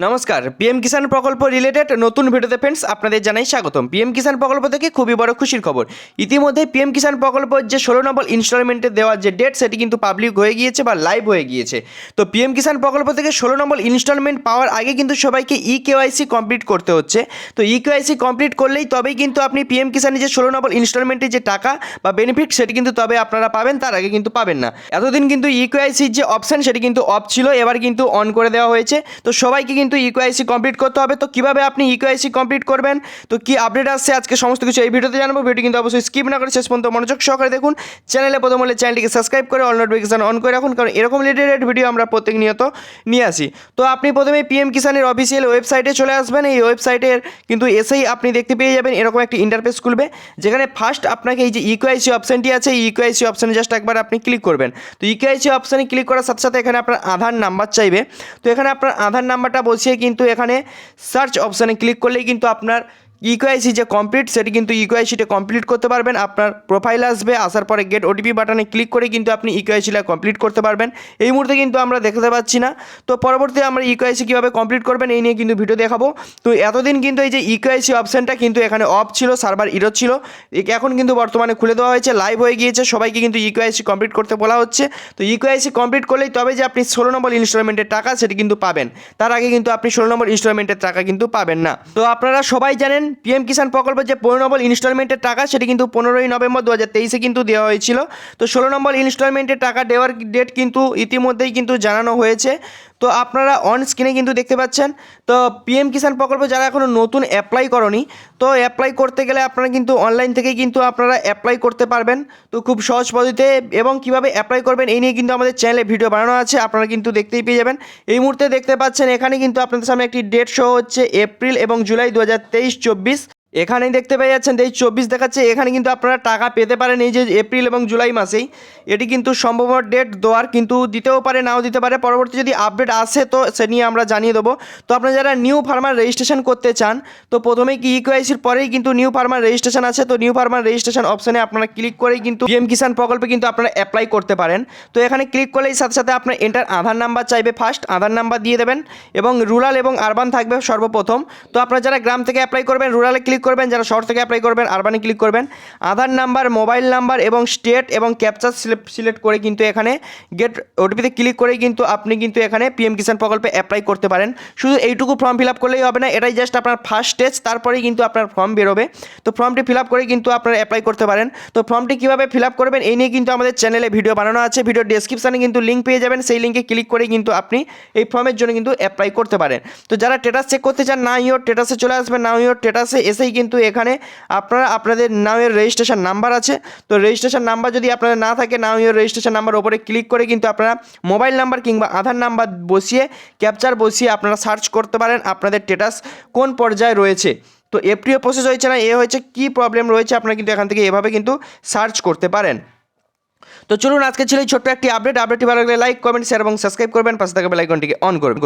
নমস্কার পিএম কিষাণ প্রকল্প রিলেটেড নতুন ভিডিওতে ফ্রেন্ডস আপনাদের জানাই স্বাগতম। পিএম কিষাণ প্রকল্প থেকে খুবই বড় খুশির খবর। ইতিমধ্যে পিএম কিষাণ প্রকল্প যে ষোলো নম্বর ইনস্টলমেন্টে দেওয়ার যে ডেট সেটি কিন্তু পাবলিক হয়ে গিয়েছে বা লাইভ হয়ে গিয়েছে। তো পিএম কিষাণ প্রকল্প থেকে ষোলো নম্বর ইনস্টলমেন্ট পাওয়ার আগে কিন্তু সবাইকে ই কেওয়াইসি কমপ্লিট করতে হচ্ছে। তো ই কেওয়াইসি কমপ্লিট করলেই তবেই কিন্তু আপনি পিএম কিষাণের যে ষোলো নম্বর ইনস্টলমেন্টের যে টাকা বা বেনিফিট সেটি কিন্তু তবে আপনারা পাবেন, তার আগে কিন্তু পাবেন না। এতদিন কিন্তু ই কেওয়াইসির যে অপশান সেটি কিন্তু অফ ছিল, এবার কিন্তু অন করে দেওয়া হয়েছে। তো সবাইকে কিন্তু ইকুআইসি কমপ্লিট করতে হবে। তো কীভাবে আপনি ইকুআইসি কমপ্লিট করবেন? তো কি আপডেট আসছে? আজকে সমস্ত কিছু এই ভিডিওতে জানাব। ভিডিও কিন্তু অবশ্যই স্কিপ না করে শেষ পর্যন্ত মনোযোগ সহকারে দেখুন। চ্যানেলে প্রথম হলে চ্যানেলটিকে সাবস্ক্রাইব করে অল নোটিফিকেশন অন করে রাখুন। কারণ এরকম রিলেটেড ভিডিও আমরা প্রত্যেক নিয়ত নিয়ে আসি। তো আপনি প্রথমে পিএম কিষানের অফিসিয়াল ওয়েবসাইটে চলে আসবেন। এই ওয়েবসাইটের কিন্তু এসেই আপনি দেখতে পেয়ে যাবেন। এরকম একটি ইন্টারফেস খুলবে। যেখানে ফার্স্ট আপনাকে এই যে ইকুআইসি অপশানটি আছে, এই ইকুআইসি অপশানে জাস্ট একবার আপনি ক্লিক করবেন। তো ইকুআইসি অপশানে ক্লিক করার সাথে সাথে এখানে আপনার আধার নাম্বার চাইবে। তো এখানে আপনার আধার নাম্বারটা বসিয়ে কিন্তু এখানে সার্চ অপশানে ক্লিক করলেই কিন্তু আপনার ইকুআইসি যে কমপ্লিট সেটি কিন্তু ইকুআইসিটা কমপ্লিট করতে পারবেন। আপনার প্রোফাইল আসবে, আসার পরে গেট ওটিপি বাটনে ক্লিক করে কিন্তু আপনি ইকুআইসিটা কমপ্লিট করতে পারবেন। এই মুহূর্তে কিন্তু আমরা দেখতে পাচ্ছি না। তো পরবর্তী আমরা ইকুআইসি কীভাবে কমপ্লিট করবেন, এই নিয়ে কিন্তু ভিডিও দেখাবো। তো এতদিন কিন্তু এই যে ইকুআইসি অপশানটা কিন্তু এখানে অফ ছিল সার্ভার ইরো ছিল। এখন কিন্তু বর্তমানে খুলে দেওয়া হয়েছে লাইভ হয়ে গিয়েছে। সবাইকে কিন্তু ইকুআইসি কমপ্লিট করতে বলা হচ্ছে। তো ইকুআইসি কমপ্লিট করলেই তবে যে আপনি ষোলো নম্বর ইনস্টলমেন্টের টাকা, সেটি কিন্তু পাবেন। তার আগে কিন্তু আপনি ষোলো নম্বর ইনস্টলমেন্টের টাকা কিন্তু পাবেন না। তো আপনারা সবাই জানেন পিএম কিষাণ প্রকল্পের যে পনেরো নম্বর ইনস্টলমেন্টের টাকা, সেটি কিন্তু পনেরোই নভেম্বর দু হাজার তেইশে কিন্তু দেওয়া হয়েছিল। তো ষোলো নম্বর ইনস্টলমেন্টের টাকা দেওয়ার ডেট কিন্তু ইতিমধ্যেই কিন্তু জানানো হয়েছে। তো আপনারা অন স্ক্রিনে কিন্তু দেখতে পাচ্ছেন, তো পিএম কিষাণ প্রকল্প যারা এখনও নতুন অ্যাপ্লাই করনি, তো অ্যাপ্লাই করতে গেলে আপনারা কিন্তু অনলাইন থেকে কিন্তু আপনারা অ্যাপ্লাই করতে পারবেন, তো খুব সহজ পদ্ধতিতে এবং কীভাবে অ্যাপ্লাই করবেন এই নিয়ে কিন্তু আমাদের চ্যানেলে ভিডিও বানানো আছে, আপনারা কিন্তু দেখতেই পেয়ে যাবেন। এই মুহূর্তে দেখতে পাচ্ছেন এখানে কিন্তু আপনাদের সামনে একটি ডেট শো হচ্ছে এপ্রিল এবং জুলাই দু হাজার তেইশ চব্বিশ এখানেই দেখতে পেয়ে যাচ্ছেন এই চব্বিশ দেখাচ্ছে, এখানে কিন্তু আপনারা টাকা পেতে পারেন এই যে এপ্রিল এবং জুলাই মাসেই। এটি কিন্তু সম্ভব ডেট দেওয়ার, কিন্তু দিতেও পারে, নাও দিতে পারে। পরবর্তী যদি আপডেট আসে তো সে নিয়ে আমরা জানিয়ে দেবো। তো আপনারা যারা নিউ ফার্মার রেজিস্ট্রেশন করতে চান, তো প্রথমেই কি ইকোয়াইসির পরেই কিন্তু নিউ ফার্মার রেজিস্ট্রেশন আছে। তো নিউ ফার্মার রেজিস্ট্রেশন অপশানে আপনারা ক্লিক করেই কিন্তু পিএম কিষাণ প্রকল্পে কিন্তু আপনারা অ্যাপ্লাই করতে পারেন। তো এখানে ক্লিক করলেই সাথে সাথে আপনার এন্টার আধার নাম্বার চাইবে ফার্স্ট আধার নাম্বার দিয়ে দেবেন। এবং রুরাল এবং আরবান থাকবে সর্বপ্রথম। তো আপনারা যারা গ্রাম থেকে অ্যাপ্লাই করবেন রুরালে ক্লিক করবেন, যারা শহর থেকে অ্যাপ্লাই করবেন আরবানে ক্লিক করবেন। আধার নাম্বার মোবাইল নাম্বার এবং স্টেট এবং ক্যাপচার সিলেক্ট করে কিন্তু এখানে গেট ওটিপিতে ক্লিক করেই কিন্তু আপনি কিন্তু এখানে পিএম কিষাণ প্রকল্পে অ্যাপ্লাই করতে পারেন। শুধু এইটুকু ফর্ম ফিল আপ করলেই হবে না, এটাই জাস্ট আপনার ফার্স্ট স্টেজ তারপরেই কিন্তু আপনার ফর্ম বেরোবে। তো ফর্মটি ফিল আপ করেই কিন্তু আপনারা অ্যাপ্লাই করতে পারেন। তো ফর্মটি কীভাবে ফিল আপ করবেন, এই নিয়ে কিন্তু আমাদের চ্যানেলে ভিডিও বানানো আছে। ভিডিও ডেসক্রিপশানে কিন্তু লিঙ্ক পেয়ে যাবেন, সেই লিঙ্কে ক্লিক করেই কিন্তু আপনি এই ফর্মের জন্য কিন্তু অ্যাপ্লাই করতে পারেন। তো যারা টেটাস চেক করতে চান না ইয়োর টেটাসে চলে আসবেন না ইয়োর টেটাসে এসেই কিন্তু এখানে আপনারা, আপনাদের নামের রেজিস্ট্রেশন নাম্বার আছে। তো রেজিস্ট্রেশন নাম্বার যদি আপনাদের না থাকে নাও ইয়োর রেজিস্ট্রেশন নাম্বার ওপরে ক্লিক করে কিন্তু আপনারা মোবাইল নাম্বার কিংবা আধার নাম্বার বসিয়ে ক্যাপচার বসিয়ে আপনারা সার্চ করতে পারেন আপনাদের স্টেটাস কোন পর্যায়ে রয়েছে। তো এপ্রিও প্রসেস হয়েছে না, এ হয়েছে কী প্রবলেম রয়েছে আপনারা কিন্তু এখান থেকে এভাবে কিন্তু সার্চ করতে পারেন। তো চলুন, আজকে ছিল ছোট্ট একটি আপডেট আপডেটটি ভালো লাগলে লাইক কমেন্ট শেয়ার এবং সাবস্ক্রাইব করবেন। পাশে থাকা বেলাইকনটিকে অন করবেন।